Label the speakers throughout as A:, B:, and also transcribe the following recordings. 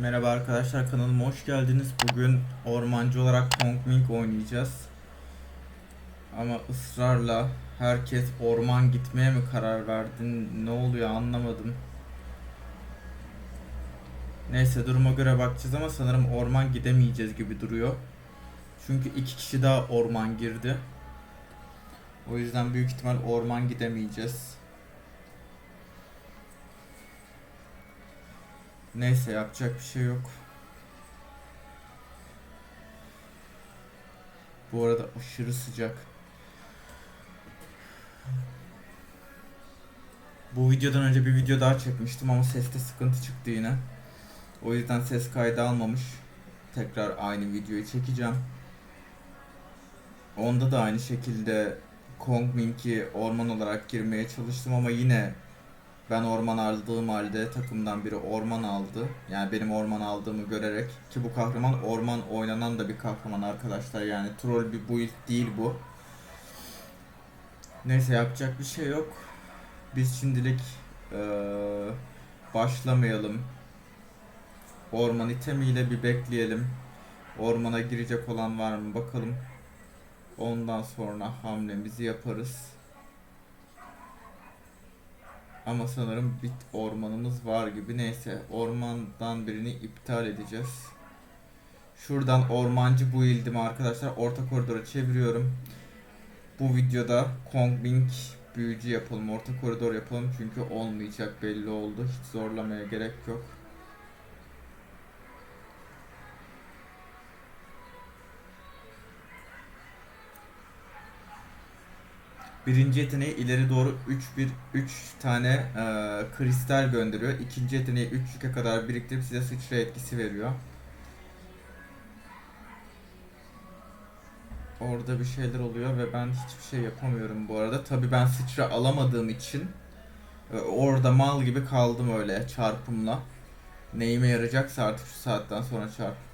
A: Merhaba arkadaşlar kanalıma hoş geldiniz. Bugün ormancı olarak Kong Ming oynayacağız. Ama ısrarla herkes orman gitmeye mi karar verdi? Ne oluyor anlamadım. Neyse duruma göre bakacağız ama sanırım orman gidemeyeceğiz gibi duruyor. Çünkü iki kişi daha orman girdi. O yüzden büyük ihtimal orman gidemeyeceğiz. Neyse yapacak bir şey yok. Bu arada aşırı sıcak. Bu videodan önce bir video daha çekmiştim ama seste sıkıntı çıktı yine. O yüzden ses kaydı almamış. Tekrar aynı videoyu çekeceğim. Onda da aynı şekilde Kong Mink'i orman olarak girmeye çalıştım ama yine ben orman aldığım halde takımdan biri orman aldı. Yani benim orman aldığımı görerek ki bu kahraman orman oynanan da bir kahraman arkadaşlar. Yani troll bir build değil bu. Neyse yapacak bir şey yok. Biz şimdilik eee, başlamayalım. Orman itemiyle bir bekleyelim. Ormana girecek olan var mı bakalım. Ondan sonra hamlemizi yaparız. Ama sanırım bit ormanımız var gibi. Neyse ormandan birini iptal edeceğiz. Şuradan ormancı build'imi arkadaşlar orta koridora çeviriyorum. Bu videoda Kong Bing büyücü yapalım. Orta koridor yapalım çünkü olmayacak belli oldu. Hiç zorlamaya gerek yok. Birinci yeteneği ileri doğru 3 bir 3 tane e, kristal gönderiyor. İkinci yeteneği 3 yüke kadar biriktirip size sıçra etkisi veriyor. Orada bir şeyler oluyor ve ben hiçbir şey yapamıyorum bu arada. Tabi ben sıçra alamadığım için e, orada mal gibi kaldım öyle çarpımla. Neyime yarayacaksa artık şu saatten sonra çarp.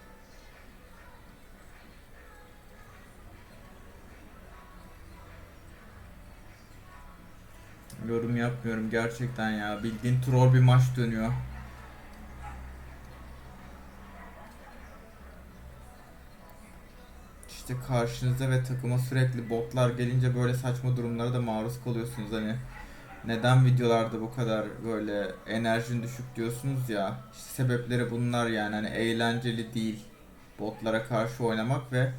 A: Yorum yapmıyorum gerçekten ya. Bildiğin troll bir maç dönüyor. İşte karşınıza ve takıma sürekli botlar gelince böyle saçma durumlara da maruz kalıyorsunuz hani. Neden videolarda bu kadar böyle enerjin düşük diyorsunuz ya. İşte sebepleri bunlar yani hani eğlenceli değil botlara karşı oynamak ve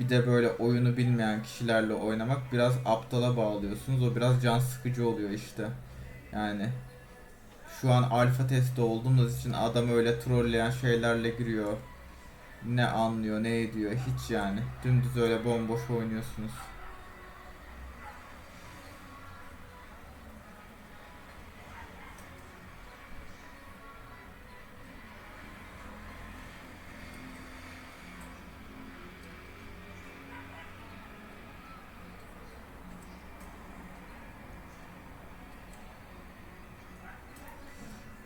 A: bir de böyle oyunu bilmeyen kişilerle oynamak biraz aptala bağlıyorsunuz. O biraz can sıkıcı oluyor işte. Yani şu an alfa testi olduğumuz için adam öyle trolleyen şeylerle giriyor. Ne anlıyor, ne ediyor hiç yani. Dümdüz öyle bomboş oynuyorsunuz.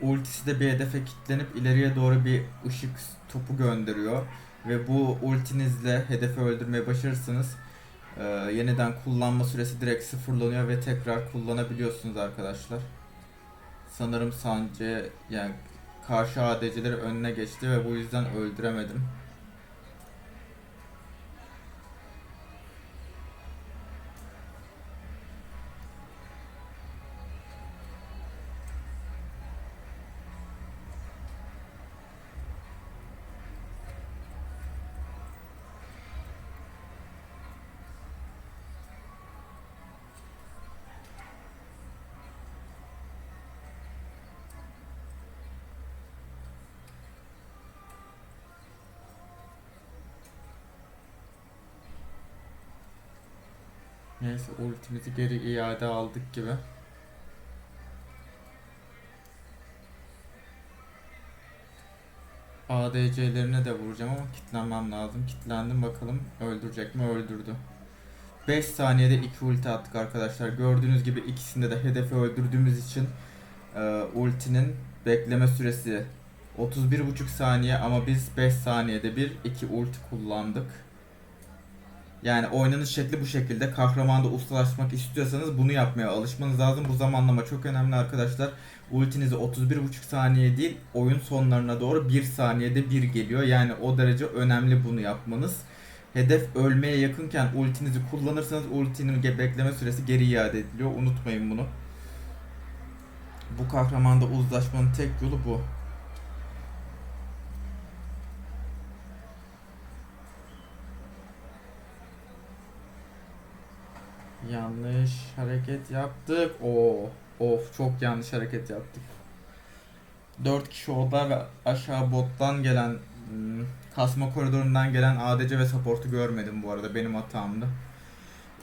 A: Ultisi de bir hedefe kilitlenip ileriye doğru bir ışık topu gönderiyor. Ve bu ultinizle hedefi öldürmeyi başarırsanız e, yeniden kullanma süresi direkt sıfırlanıyor ve tekrar kullanabiliyorsunuz arkadaşlar. Sanırım Sancı yani karşı ADC'leri önüne geçti ve bu yüzden öldüremedim. Neyse ultimizi geri iade aldık gibi. ADC'lerine de vuracağım ama kitlenmem lazım. Kitlendim bakalım öldürecek mi? Öldürdü. 5 saniyede 2 ulti attık arkadaşlar. Gördüğünüz gibi ikisinde de hedefi öldürdüğümüz için e, ultinin bekleme süresi 31,5 saniye ama biz 5 saniyede bir 2 ulti kullandık. Yani oynanış şekli bu şekilde. Kahramanda ustalaşmak istiyorsanız bunu yapmaya alışmanız lazım. Bu zamanlama çok önemli arkadaşlar. Ultinizi 31,5 saniye değil oyun sonlarına doğru 1 saniyede 1 geliyor. Yani o derece önemli bunu yapmanız. Hedef ölmeye yakınken ultinizi kullanırsanız ultinin bekleme süresi geri iade ediliyor. Unutmayın bunu. Bu kahramanda uzlaşmanın tek yolu bu. Yanlış hareket yaptık. Oo, of çok yanlış hareket yaptık. 4 kişi orada ve aşağı bottan gelen hmm, kasma koridorundan gelen ADC ve support'u görmedim bu arada benim hatamdı.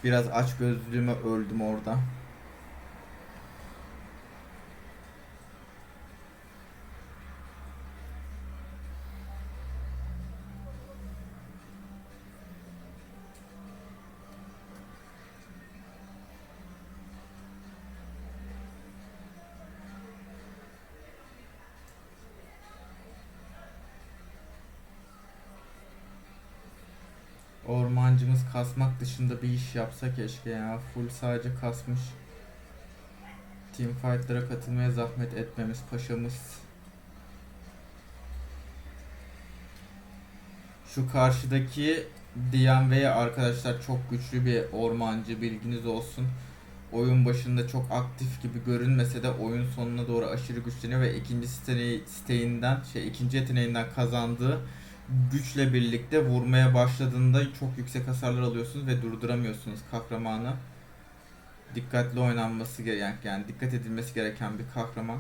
A: Biraz aç gözlüğüme öldüm orada. Ormancımız kasmak dışında bir iş yapsa keşke ya. Full sadece kasmış. Team fight'lara katılmaya zahmet etmemiz paşamız. Şu karşıdaki Dianwei arkadaşlar çok güçlü bir ormancı bilginiz olsun. Oyun başında çok aktif gibi görünmese de oyun sonuna doğru aşırı güçleniyor ve ikinci site- siteğinden şey ikinci yeteneğinden kazandığı güçle birlikte vurmaya başladığında çok yüksek hasarlar alıyorsunuz ve durduramıyorsunuz kahramanı. Dikkatli oynanması gereken yani dikkat edilmesi gereken bir kahraman.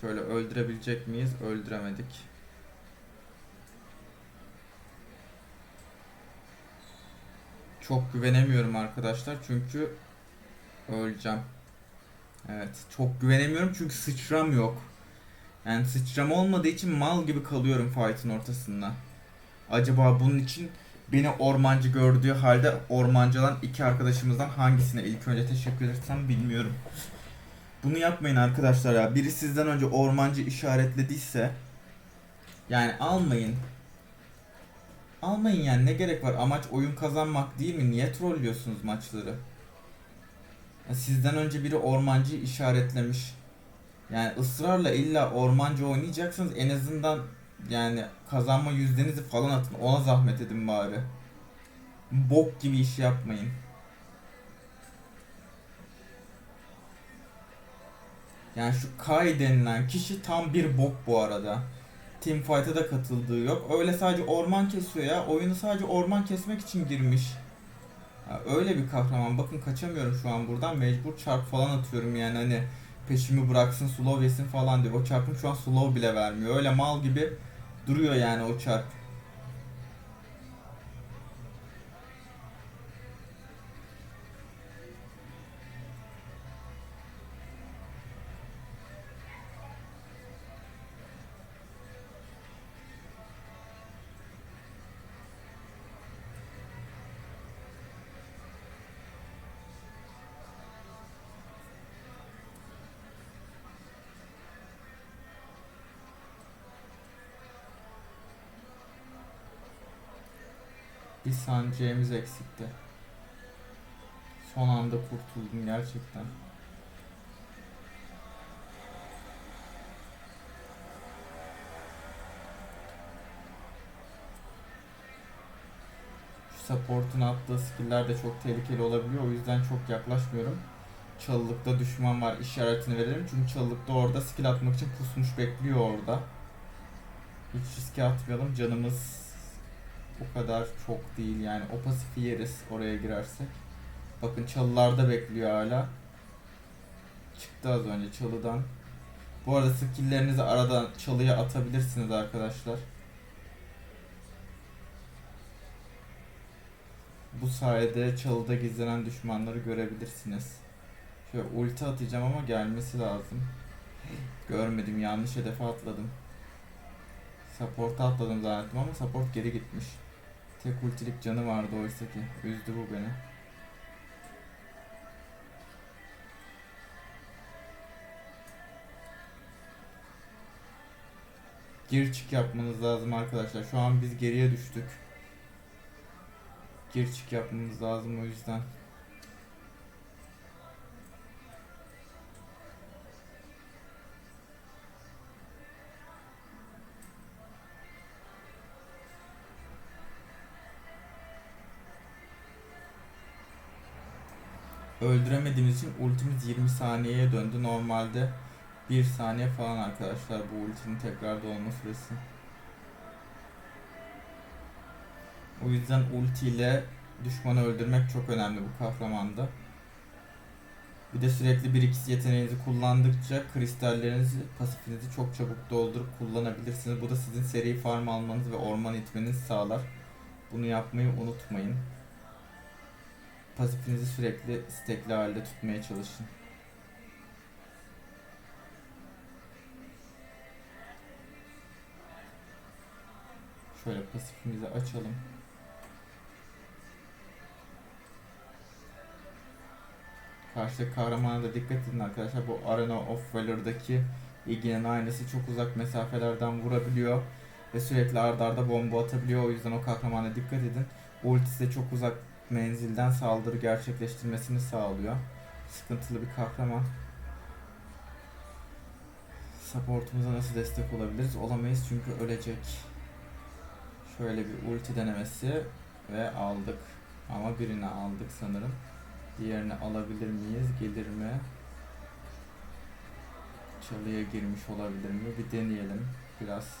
A: Şöyle öldürebilecek miyiz? Öldüremedik. Çok güvenemiyorum arkadaşlar çünkü öleceğim. Evet, çok güvenemiyorum çünkü sıçram yok. Yani sıçram olmadığı için mal gibi kalıyorum fight'ın ortasında. Acaba bunun için beni ormancı gördüğü halde ormancı olan iki arkadaşımızdan hangisine ilk önce teşekkür etsem bilmiyorum. Bunu yapmayın arkadaşlar ya. Biri sizden önce ormancı işaretlediyse yani almayın. Almayın yani ne gerek var? Amaç oyun kazanmak değil mi? Niye trollüyorsunuz maçları? Sizden önce biri ormancı işaretlemiş. Yani ısrarla illa ormancı oynayacaksınız en azından yani kazanma yüzdenizi falan atın. Ona zahmet edin bari. Bok gibi iş yapmayın. Yani şu Kai denilen kişi tam bir bok bu arada. Teamfight'a da katıldığı yok. Öyle sadece orman kesiyor ya. Oyunu sadece orman kesmek için girmiş. Ya öyle bir kahraman. Bakın kaçamıyorum şu an buradan. Mecbur çarp falan atıyorum yani hani peşimi bıraksın slow yesin falan diyor. O çarpım şu an slow bile vermiyor. Öyle mal gibi duruyor yani o çarp. Bir saniyemiz eksikti. Son anda kurtuldum gerçekten. Support'un attığı skill'ler de çok tehlikeli olabiliyor. O yüzden çok yaklaşmıyorum. Çalılıkta düşman var işaretini verelim. Çünkü çalılıkta orada skill atmak için pusmuş bekliyor orada. Hiç riske atmayalım. Canımız o kadar çok değil yani. O pasifi yeriz oraya girersek. Bakın çalılarda bekliyor hala. Çıktı az önce çalıdan. Bu arada skilllerinizi aradan çalıya atabilirsiniz arkadaşlar. Bu sayede çalıda gizlenen düşmanları görebilirsiniz. Şöyle ulti atacağım ama gelmesi lazım. Görmedim yanlış hedefe atladım. Support'a atladım zannettim ama support geri gitmiş. Tek ultilik canı vardı oysa ki. Üzdü bu beni. Gir çık yapmanız lazım arkadaşlar. Şu an biz geriye düştük. gir çık yapmamız lazım o yüzden. Öldüremediğimiz için ultimiz 20 saniyeye döndü. Normalde 1 saniye falan arkadaşlar bu ultinin tekrarda olma süresi. O yüzden ulti ile düşmanı öldürmek çok önemli bu kahramanda. Bir de sürekli 1-2 yeteneğinizi kullandıkça kristallerinizi, pasifinizi çok çabuk doldurup kullanabilirsiniz. Bu da sizin seri farm almanız ve orman itmenizi sağlar. Bunu yapmayı unutmayın. Pasifinizi sürekli istekli halde tutmaya çalışın. Şöyle pasifimizi açalım. Karşı kahramana da dikkat edin arkadaşlar. Bu Arena of Valor'daki ilginin aynısı çok uzak mesafelerden vurabiliyor. Ve sürekli ardarda arda bomba atabiliyor. O yüzden o kahramana dikkat edin. Ultisi de çok uzak menzilden saldırı gerçekleştirmesini sağlıyor. Sıkıntılı bir kahraman. Supportumuza nasıl destek olabiliriz? Olamayız çünkü ölecek. Şöyle bir ulti denemesi ve aldık. Ama birini aldık sanırım. Diğerini alabilir miyiz? Gelir mi? Çalıya girmiş olabilir mi? Bir deneyelim. Biraz.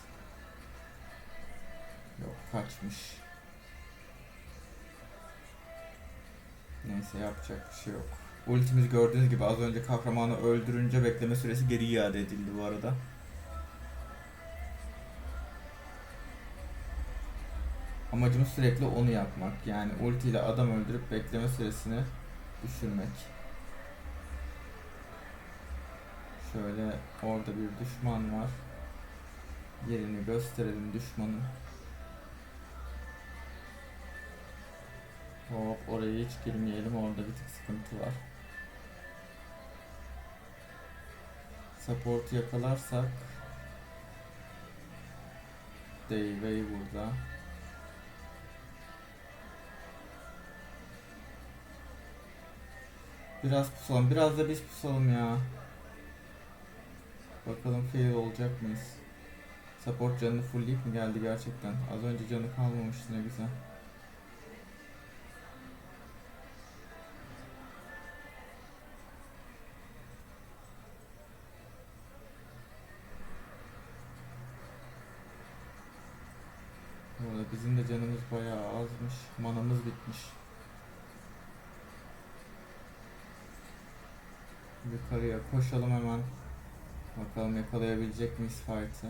A: Yok kaçmış. Neyse yapacak bir şey yok. Ultimiz gördüğünüz gibi az önce kahramanı öldürünce bekleme süresi geri iade edildi bu arada. Amacımız sürekli onu yapmak. Yani ulti ile adam öldürüp bekleme süresini düşürmek. Şöyle orada bir düşman var. Yerini gösterelim düşmanın. Hop oraya hiç girmeyelim orada bir tık sıkıntı var. Support yakalarsak Dayway burada. Biraz pusalım. Biraz da biz pusalım ya. Bakalım fail olacak mıyız? Support canını fullleyip mi geldi gerçekten? Az önce canı kalmamıştı ne güzel. Bizim de canımız bayağı azmış. Manamız bitmiş. Yukarıya koşalım hemen. Bakalım yakalayabilecek miyiz fight'ı.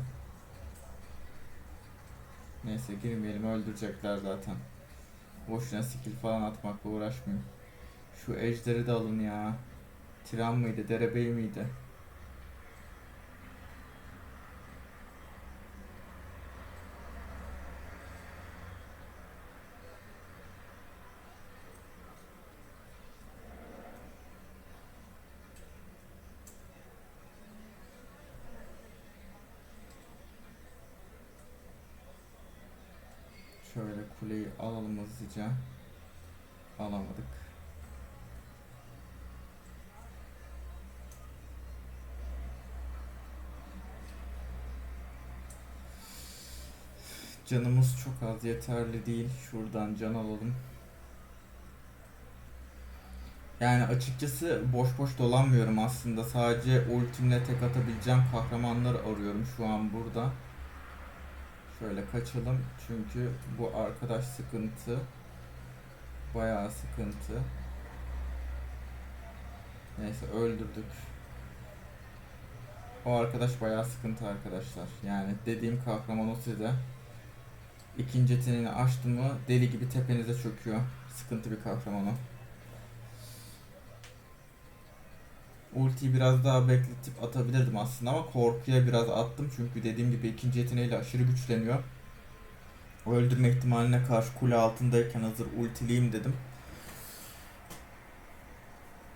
A: Neyse girmeyelim öldürecekler zaten. Boşuna skill falan atmakla uğraşmayayım. Şu ejderi de alın ya. Tiran mıydı, derebey miydi? Şöyle kuleyi alalım hızlıca. Alamadık. Canımız çok az yeterli değil. Şuradan can alalım. Yani açıkçası boş boş dolanmıyorum aslında. Sadece ultimle tek atabileceğim kahramanlar arıyorum şu an burada. Şöyle kaçalım çünkü bu arkadaş sıkıntı. Bayağı sıkıntı. Neyse öldürdük. O arkadaş bayağı sıkıntı arkadaşlar. Yani dediğim kahraman o size. İkinci yeteneğini açtı mı deli gibi tepenize çöküyor. Sıkıntı bir kahraman o. Ultiyi biraz daha bekletip atabilirdim aslında ama korkuya biraz attım çünkü dediğim gibi ikinci yeteneğiyle aşırı güçleniyor. Öldürme ihtimaline karşı kule altındayken hazır ultiliyim dedim.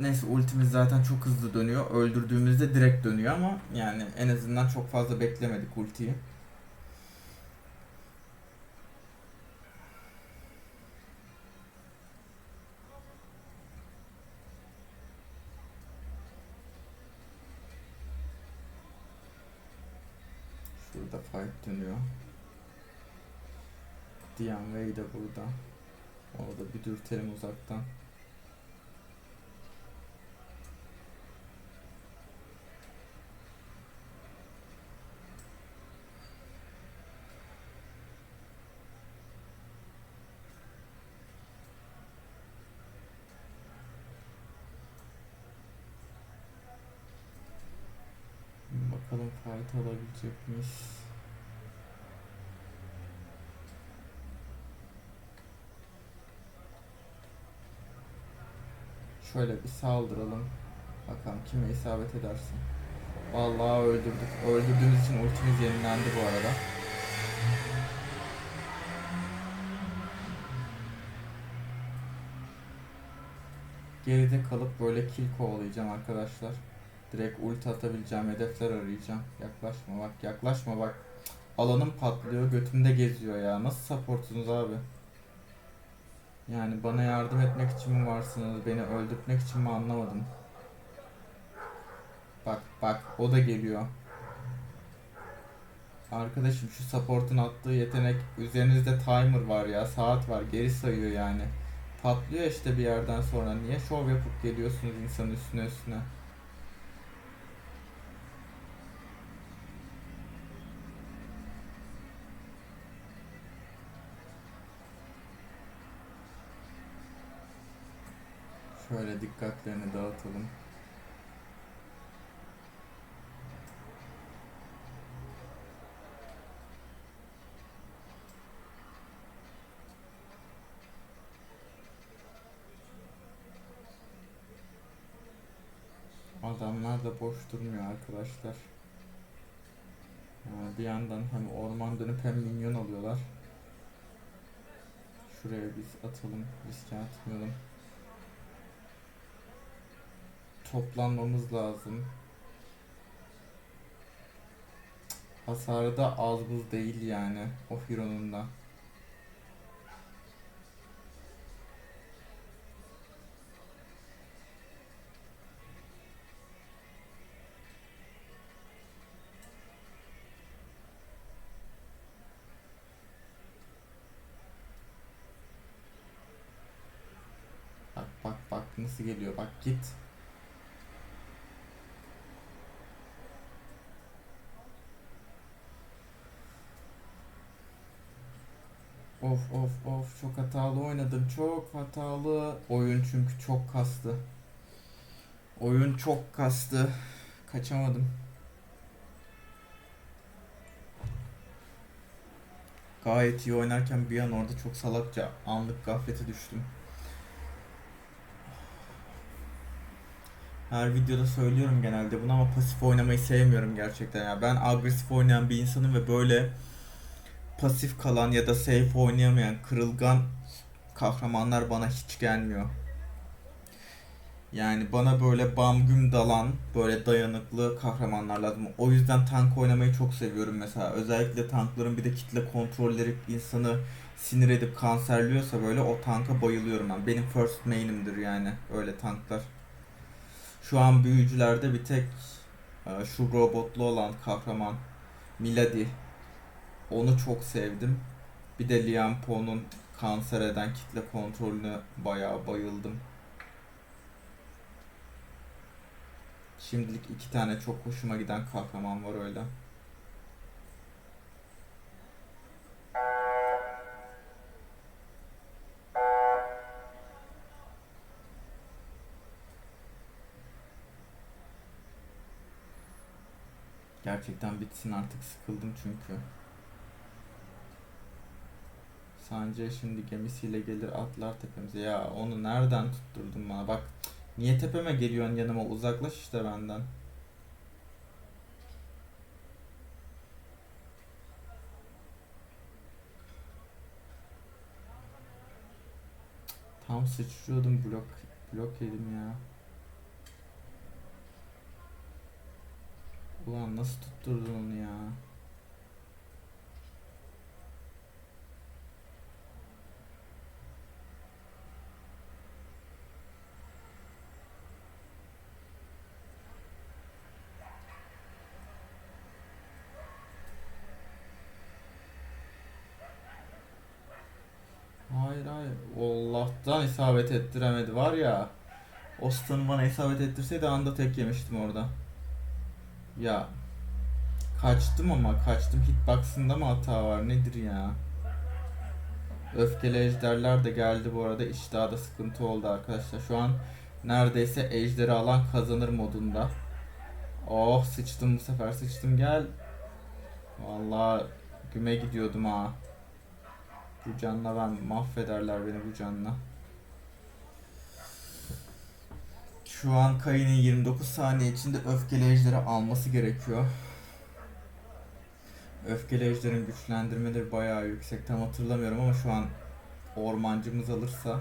A: Neyse ultimiz zaten çok hızlı dönüyor. Öldürdüğümüzde direkt dönüyor ama yani en azından çok fazla beklemedik ultiyi. da fight dönüyor. Wei de burada. Onu da bir dürtelim uzaktan. Bakalım fight alabilecek miyiz? Şöyle bir saldıralım. Bakalım kime isabet edersin. Vallahi öldürdük. Öldürdüğümüz için ultimiz yenilendi bu arada. Geride kalıp böyle kill kovalayacağım arkadaşlar. Direkt ulti atabileceğim hedefler arayacağım. Yaklaşma bak yaklaşma bak. Alanım patlıyor götümde geziyor ya. Nasıl supportunuz abi? Yani bana yardım etmek için mi varsınız? Beni öldürtmek için mi anlamadım. Bak bak o da geliyor. Arkadaşım şu support'un attığı yetenek üzerinizde timer var ya saat var geri sayıyor yani. Patlıyor işte bir yerden sonra. Niye şov yapıp geliyorsunuz insanın üstüne üstüne? Şöyle dikkatlerini dağıtalım. Adamlar da boş durmuyor arkadaşlar. Yani bir yandan hem orman dönüp hem minyon alıyorlar. Şuraya biz atalım, riske atmayalım. Toplanmamız lazım. Hasarı da az buz değil yani o Hiro'nun da. Bak bak bak nasıl geliyor bak git. Of of of. Çok hatalı oynadım. Çok hatalı oyun çünkü çok kastı. Oyun çok kastı. Kaçamadım. Gayet iyi oynarken bir an orada çok salakça anlık gaflete düştüm. Her videoda söylüyorum genelde bunu ama pasif oynamayı sevmiyorum gerçekten ya. Ben agresif oynayan bir insanım ve böyle pasif kalan ya da safe oynayamayan kırılgan kahramanlar bana hiç gelmiyor. Yani bana böyle bam güm dalan, böyle dayanıklı kahramanlar lazım. O yüzden tank oynamayı çok seviyorum mesela. Özellikle tankların bir de kitle kontrolleri insanı sinir edip kanserliyorsa böyle o tanka bayılıyorum ben. Benim first main'imdir yani öyle tanklar. Şu an büyücülerde bir tek e, şu robotlu olan kahraman Milady onu çok sevdim. Bir de Liam Poe'nun kanser eden kitle kontrolünü bayağı bayıldım. Şimdilik iki tane çok hoşuma giden kahraman var öyle. Gerçekten bitsin artık sıkıldım çünkü. Sancı şimdi gemisiyle gelir atlar tepemize. Ya onu nereden tutturdun bana? Bak niye tepeme geliyorsun yanıma? Uzaklaş işte benden. Tam sıçrıyordum blok blok yedim ya. Ulan nasıl tutturdun onu ya? Allah'tan isabet ettiremedi var ya. Stun'ı bana isabet ettirseydi anda tek yemiştim orada. Ya. Kaçtım ama kaçtım. Hitbox'ında mı hata var nedir ya? Öfkeli ejderler de geldi bu arada. İş daha da sıkıntı oldu arkadaşlar. Şu an neredeyse ejderi alan kazanır modunda. Oh sıçtım bu sefer sıçtım gel. Vallahi güme gidiyordum ha. Bu canla ben mahvederler beni bu canla. Şu an Kayı'nın 29 saniye içinde öfkeli ejderi alması gerekiyor. Öfkeli ejderin güçlendirmeleri bayağı yüksek. Tam hatırlamıyorum ama şu an ormancımız alırsa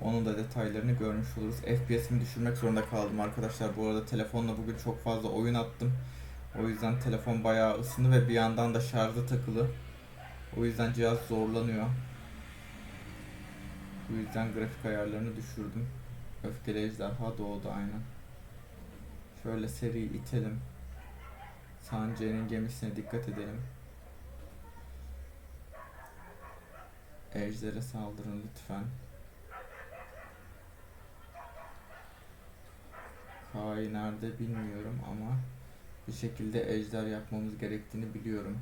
A: onun da detaylarını görmüş oluruz. FPS'imi düşürmek zorunda kaldım arkadaşlar. Bu arada telefonla bugün çok fazla oyun attım. O yüzden telefon bayağı ısındı ve bir yandan da şarjı takılı. O yüzden cihaz zorlanıyor. Bu yüzden grafik ayarlarını düşürdüm. Öfkeli ejderha doğdu aynen. Şöyle seri itelim. Sanjay'ın gemisine dikkat edelim. Ejder'e saldırın lütfen. Kai nerede bilmiyorum ama bir şekilde ejder yapmamız gerektiğini biliyorum.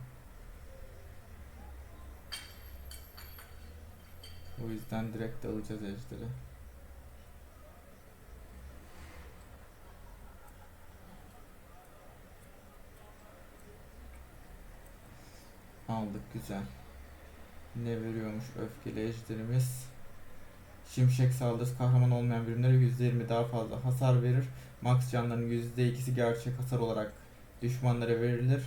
A: O yüzden direkt alacağız ejderi. Aldık güzel. Ne veriyormuş öfkeli ejderimiz? Şimşek saldırısı kahraman olmayan birimlere %20 daha fazla hasar verir. Max canların %2'si gerçek hasar olarak düşmanlara verilir.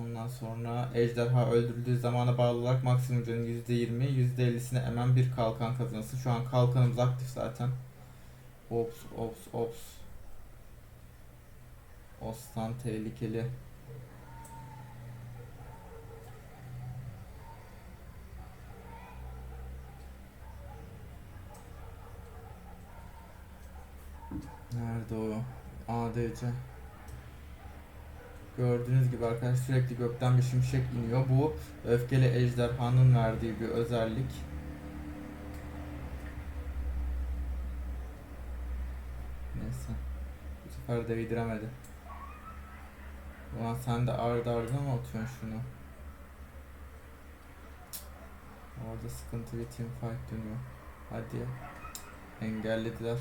A: Ondan sonra ejderha öldürüldüğü zamana bağlı olarak maksimum canın %20, %50'sine hemen bir kalkan kazanırsın. Şu an kalkanımız aktif zaten. Ops ops ops. Ostan tehlikeli. Nerede o? ADC. Gördüğünüz gibi arkadaşlar sürekli gökten bir şimşek iniyor. Bu öfkeli ejderhanın verdiği bir özellik. Neyse. Bu sefer de yediremedi. Ulan sen de ardı ardına mı atıyorsun şunu? Orada sıkıntı bir team fight dönüyor. Hadi. Engellediler.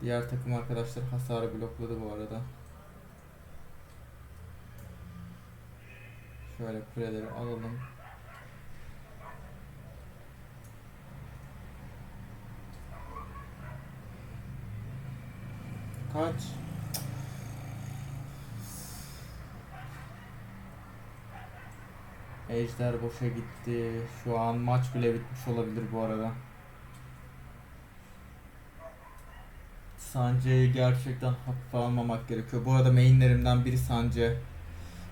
A: Diğer takım arkadaşlar hasarı blokladı bu arada. Şöyle kuleleri alalım. Kaç. Ejder boşa gitti. Şu an maç bile bitmiş olabilir bu arada. Sancı'yı gerçekten hafife almamak gerekiyor. Bu arada mainlerimden biri Sancı.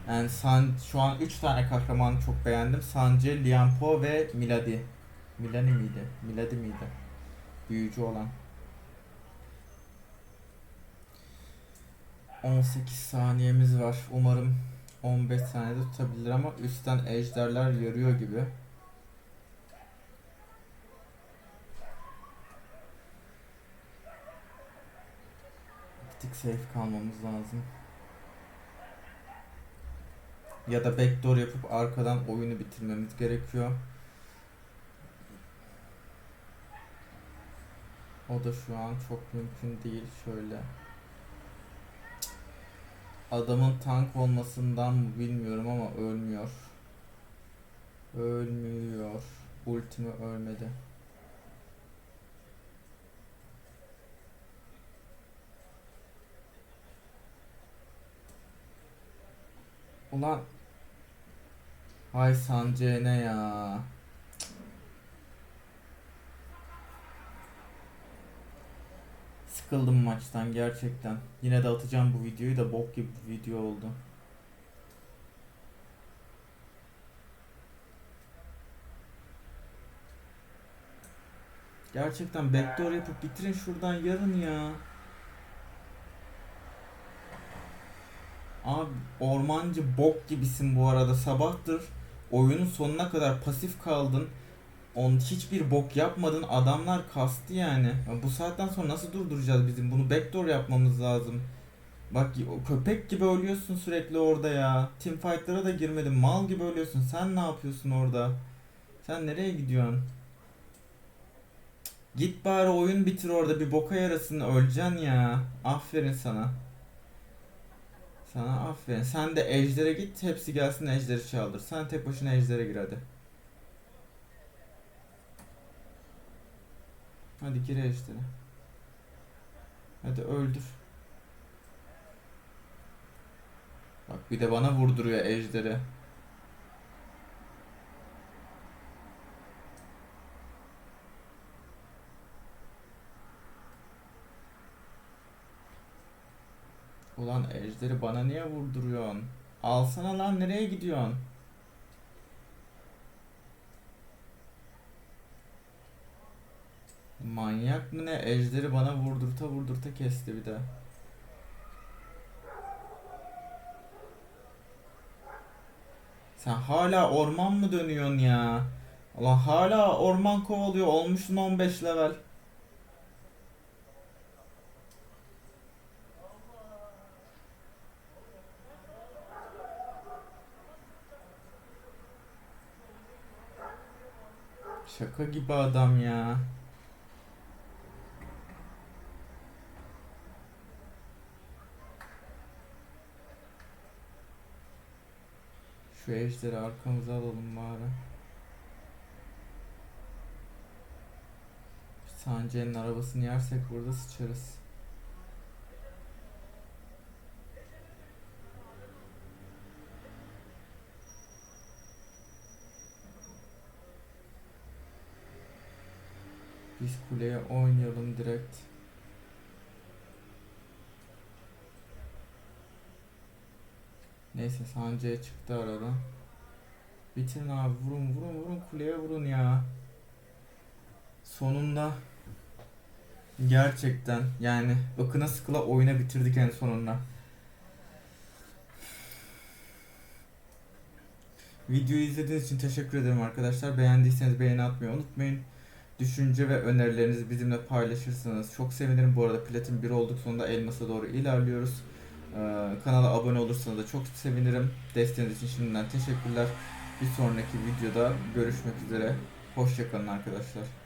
A: Yani San, şu an 3 tane kahramanı çok beğendim. Sancı, Lianpo ve Milady. Milani miydi? Milady miydi? Büyücü olan. 18 saniyemiz var. Umarım 15 saniyede tutabilir ama üstten ejderler yarıyor gibi. Bir tık safe kalmamız lazım. Ya da backdoor yapıp arkadan oyunu bitirmemiz gerekiyor. O da şu an çok mümkün değil. Şöyle. Adamın tank olmasından mı bilmiyorum ama ölmüyor. Ölmüyor. Ultimi ölmedi. Ulan Hay Sancı ne ya? Sıkıldım maçtan gerçekten. Yine de atacağım bu videoyu da bok gibi bir video oldu. Gerçekten backdoor yapıp bitirin şuradan yarın ya. Abi ormancı bok gibisin bu arada sabahtır oyunun sonuna kadar pasif kaldın. On hiçbir bok yapmadın adamlar kastı yani. Ya bu saatten sonra nasıl durduracağız bizim? Bunu backdoor yapmamız lazım. Bak o köpek gibi ölüyorsun sürekli orada ya. Team fight'lara da girmedin. Mal gibi ölüyorsun. Sen ne yapıyorsun orada? Sen nereye gidiyorsun? Git bari oyun bitir orada bir boka yarasın öleceksin ya. Aferin sana. Sana aferin. Sen de ejdere git hepsi gelsin ejderi çaldır. Sen tek başına ejdere gir hadi. Hadi gir ejdere. Hadi öldür. Bak bir de bana vurduruyor ejderi. Ulan ejderi bana niye vurduruyorsun? Alsana lan nereye gidiyorsun? Manyak mı ne? Ejderi bana vurdurta vurdurta kesti bir de. Sen hala orman mı dönüyorsun ya? Allah hala orman kovalıyor. Olmuşsun 15 level. Şaka gibi adam ya. Şu ejderi arkamıza alalım bari. Sancı'nın arabasını yersek burada sıçarız. Biz kuleye oynayalım direkt. Neyse Sancı'ya çıktı aradan. Bitirin abi vurun vurun vurun kuleye vurun ya. Sonunda gerçekten yani ıkına sıkıla oyuna bitirdik en sonunda. Videoyu izlediğiniz için teşekkür ederim arkadaşlar. Beğendiyseniz beğeni atmayı unutmayın. Düşünce ve önerilerinizi bizimle paylaşırsanız çok sevinirim. Bu arada platin 1 olduk sonunda elmasa doğru ilerliyoruz. Ee, kanala abone olursanız da çok sevinirim. Desteğiniz için şimdiden teşekkürler. Bir sonraki videoda görüşmek üzere. Hoşçakalın arkadaşlar.